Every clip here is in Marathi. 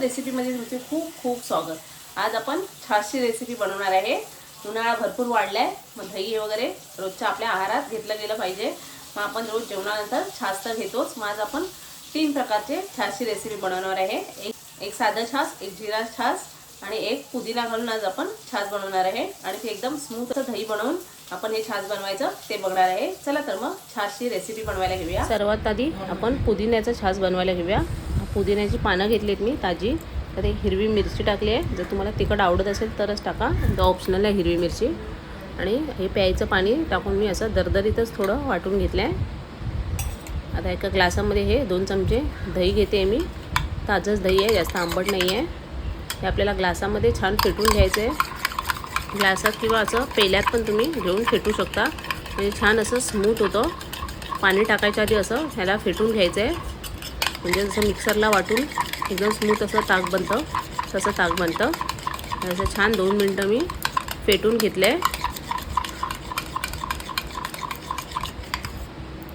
रेसिपीमध्ये तुमचे खूप खूप स्वागत. आज आपण छासची रेसिपी बनवणार आहे. उन्हाळा भरपूर वाढला आहे मग दही वगैरे रोजच्या आपल्या आहारात घेतलं गेलं पाहिजे. मग आपण रोज जेवणानंतर छास तर घेतोच. मग आज आपण तीन प्रकारचे छासची रेसिपी बनवणार आहे. एक एक साधं छास एक जिरा छास आणि एक पुदिना घालून आज आपण छास बनवणार आहे. आणि ते एकदम स्मूथ दही बनवून आपण हे छास बनवायचं ते बघणार आहे. चला तर मग छासची रेसिपी बनवायला घेऊया. सर्वात आधी आपण पुदिन्याचं छास बनवायला घेऊया. पुदिन्याची पानं घेतलीत मी ताजी. तर एक हिरवी मिरची टाकली आहे. जर तुम्हाला तिखट आवडत असेल तरच टाका. द ऑप्शनल आहे हिरवी मिरची. आणि हे प्यायचं पाणी टाकून मी असं दरदरीतच थोडं वाटून घेतलं आहे. आता एका ग्लासामध्ये हे दोन चमचे दही घेते मी. ताजंच दही आहे जास्त आंबट नाही आहे. हे आपल्याला ग्लासामध्ये छान फेटून घ्यायचं आहे. ग्लासात किंवा असं पेल्यात पण तुम्ही घेऊन फेटू शकता. म्हणजे छान असं स्मूथ होतं. पाणी टाकायच्या आधी असं ह्याला फेटून घ्यायचं आहे. म्हणजे जसं मिक्सरला वाटून एकदम स्मूथ असं ताक बनतं तसं ताक बनतं. असं छान दोन मिनटं मी फेटून घेतलं आहे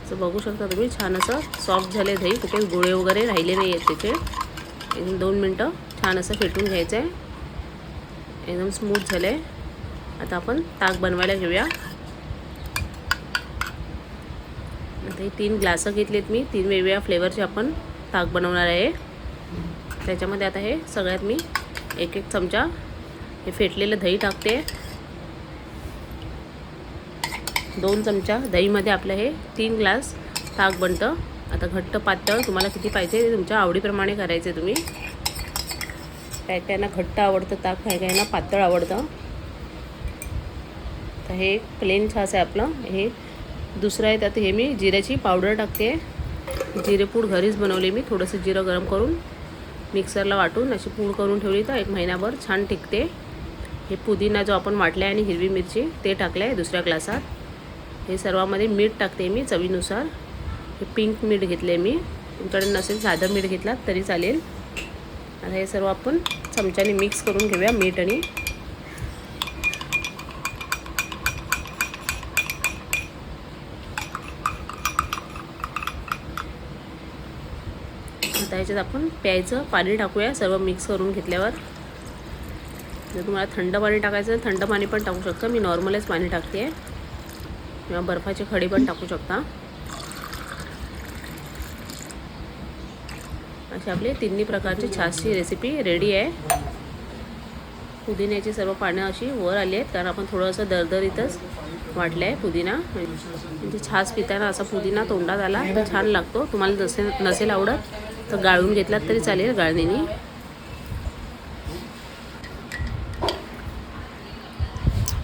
असं बघू शकता तुम्ही छान असं सॉफ्ट झाले दही कुठे गोळे वगैरे राहिले नाही आहेत त्याचे एकदम दोन मिनटं छान असं फेटून घ्यायचं आहे एकदम स्मूथ झालं आहे आता आपण ताक बनवायला घेऊया. आता हे तीन ग्लासं घेतलेत मी तीन वेगवेगळ्या फ्लेवरचे आपण ताक बनवणार आहे. त्याच्यामध्ये आता हे सगळ्यात मी एक एक चमचा हे फेटलेलं दही टाकते. दोन चमचा दहीमध्ये आपलं हे तीन ग्लास ताक बनतं. आता घट्ट पातळ तुम्हाला किती पाहिजे ते तुमच्या आवडीप्रमाणे करायचे तुम्ही. काय कायना घट्ट आवडतं ताक काय काहींना पातळ आवडतं. तर हे प्लेन छास आहे आपलं. हे दुसरं आहे त्यात हे मी जिऱ्याची पावडर टाकते. जिरेपूड घरीच बनवले मी. थोडंसं जिरं गरम करून मिक्सरला वाटून अशी पूड करून ठेवली तर एक महिनाभर छान टिकते. हे पुदिना जो आपण वाटला आहे आणि हिरवी मिरची ते टाकलं आहे दुसऱ्या ग्लासात. हे सर्वामध्ये मीठ टाकते मी चवीनुसार. हे पिंक मीठ घेतले मी. तुमच्याकडे नसेल साधं मीठ घेतला तरी चालेल. आता हे सर्व आपण चमच्याने मिक्स करून घेऊया मीठ आणि आता ह्याच्यात आपण प्यायचं पाणी टाकूया. सर्व मिक्स करून घेतल्यावर. जर तुम्हाला थंड पाणी टाकायचं थंड पाणी पण टाकू शकता. मी नॉर्मलच पाणी टाकते. किंवा बर्फाचे खडे पण टाकू शकता. अशी आपली तिन्ही प्रकारची छासची रेसिपी रेडी आहे. पुदिन्याची सर्व पानं अशी वर आली आहेत. कारण आपण थोडंसं दरदरीतच वाटलं आहे पुदिना. म्हणजे छास पिताना असा पुदिना तोंडात आला तर छान लागतो. तुम्हाला जसे नसेल आवडत तर गाळून घेतलात तरी चालेल गाळणीने.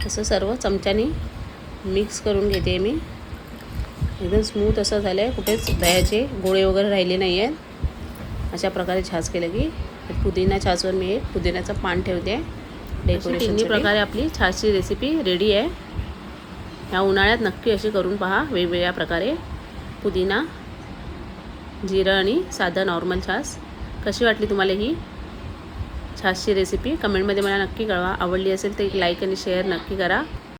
असं सर्व चमच्याने मिक्स करून घेते मी. एकदम स्मूथ असं झालं आहे कुठेच दह्याचे गोळे वगैरे राहिले नाही आहेत अशा प्रकारे छास केलं की पुदिना छासवर मी एक पुदिन्याचं पान ठेवते. डेकोरेशन तिन्ही प्रकारे आपली छासची रेसिपी रेडी आहे. ह्या उन्हाळ्यात नक्की अशी करून पहा. वेगवेगळ्या प्रकारे पुदिना जिरं आणि साधं नॉर्मल छास. कशी वाटली तुम्हाला ही? छासची रेसिपी कमेंटमध्ये मला नक्की कळवा. आवडली असेल तर एक लाईक आणि शेअर नक्की करा.